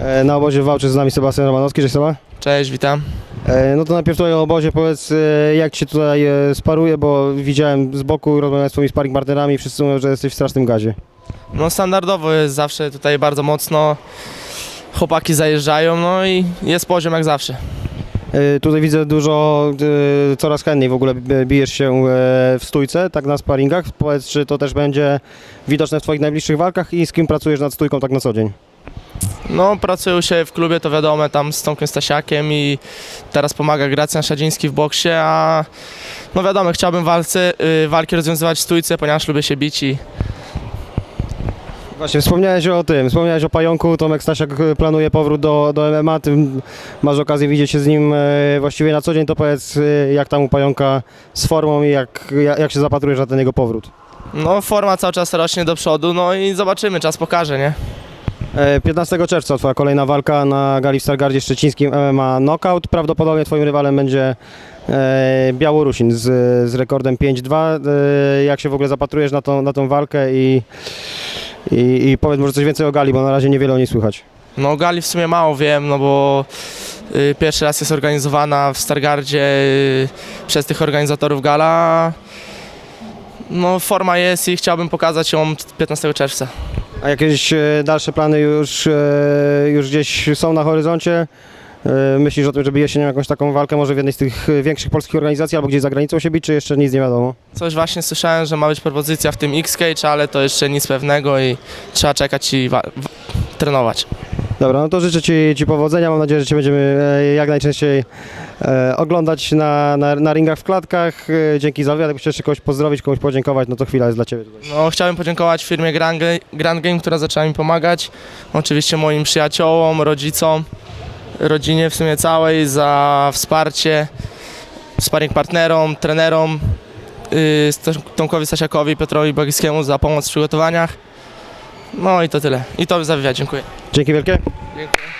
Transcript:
E, Na obozie walczy z nami Sebastian Romanowski, cześć Seba. Cześć, witam. E, No to najpierw tutaj o obozie powiedz, e, jak Ci się tutaj e, sparuje, bo widziałem z boku, rozmawiałem z Twoimi sparring partnerami, wszyscy mówią, że jesteś w strasznym gazie. No standardowo jest zawsze tutaj bardzo mocno. Chłopaki zajeżdżają, no i jest poziom jak zawsze. E, Tutaj widzę dużo, e, coraz chętniej w ogóle b- bijesz się e, w stójce, tak na sparingach. Powiedz, czy to też będzie widoczne w Twoich najbliższych walkach i z kim pracujesz nad stójką tak na co dzień? No pracują się w klubie, to wiadomo, tam z Tomkiem Stasiakiem i teraz pomaga Gracjan Szadziński w boksie, a no wiadomo, chciałbym walce, y, walki rozwiązywać w stójce, ponieważ lubię się bić i Właśnie, wspomniałeś o tym, wspomniałeś o Pająku, Tomek Stasiak e, planuje powrót do, do MMA, Ty masz okazję widzieć się z nim e, właściwie na co dzień, to powiedz e, jak tam u Pająka z formą i jak, jak, jak się zapatrujesz na ten jego powrót. no forma cały czas rośnie do przodu, no i zobaczymy, czas pokaże, nie? E, 15 czerwca Twoja kolejna walka na gali w Stargardzie Szczecińskim MMA Knockout, prawdopodobnie Twoim rywalem będzie e, Białorusin z, z rekordem 5-2. E, jak się w ogóle zapatrujesz na tą, na tą walkę i, i, i powiedz może coś więcej o gali, bo na razie niewiele o niej słychać. No gali w sumie mało wiem, no bo y, pierwszy raz jest organizowana w Stargardzie y, przez tych organizatorów gala. No forma jest i chciałbym pokazać ją 15 czerwca. A jakieś e, dalsze plany już, e, już gdzieś są na horyzoncie? E, Myślisz o tym, żeby jesienią jakąś taką walkę może w jednej z tych większych polskich organizacji albo gdzieś za granicą się bić, czy jeszcze nic nie wiadomo? Coś właśnie słyszałem, że ma być propozycja w tym X-Cage, ale to jeszcze nic pewnego i trzeba czekać i trenować. Dobra, no to życzę Ci, ci powodzenia. Mam nadzieję, że Cię będziemy e, jak najczęściej e, oglądać na, na, na ringach w klatkach. E, Dzięki za wywiad. Jakbyś jeszcze kogoś pozdrowić, komuś podziękować, no to chwila jest dla Ciebie tutaj. No, chciałbym podziękować firmie Grand, Grand Game, która zaczęła mi pomagać. Oczywiście moim przyjaciołom, rodzicom, rodzinie w sumie całej za wsparcie, sparring partnerom, trenerom, yy, Tomkowi Stasiakowi, Piotrowi Bagiskiemu za pomoc w przygotowaniach. No i to tyle. I to za wywiad, dziękuję. Dzięki wielkie. Dziękuję.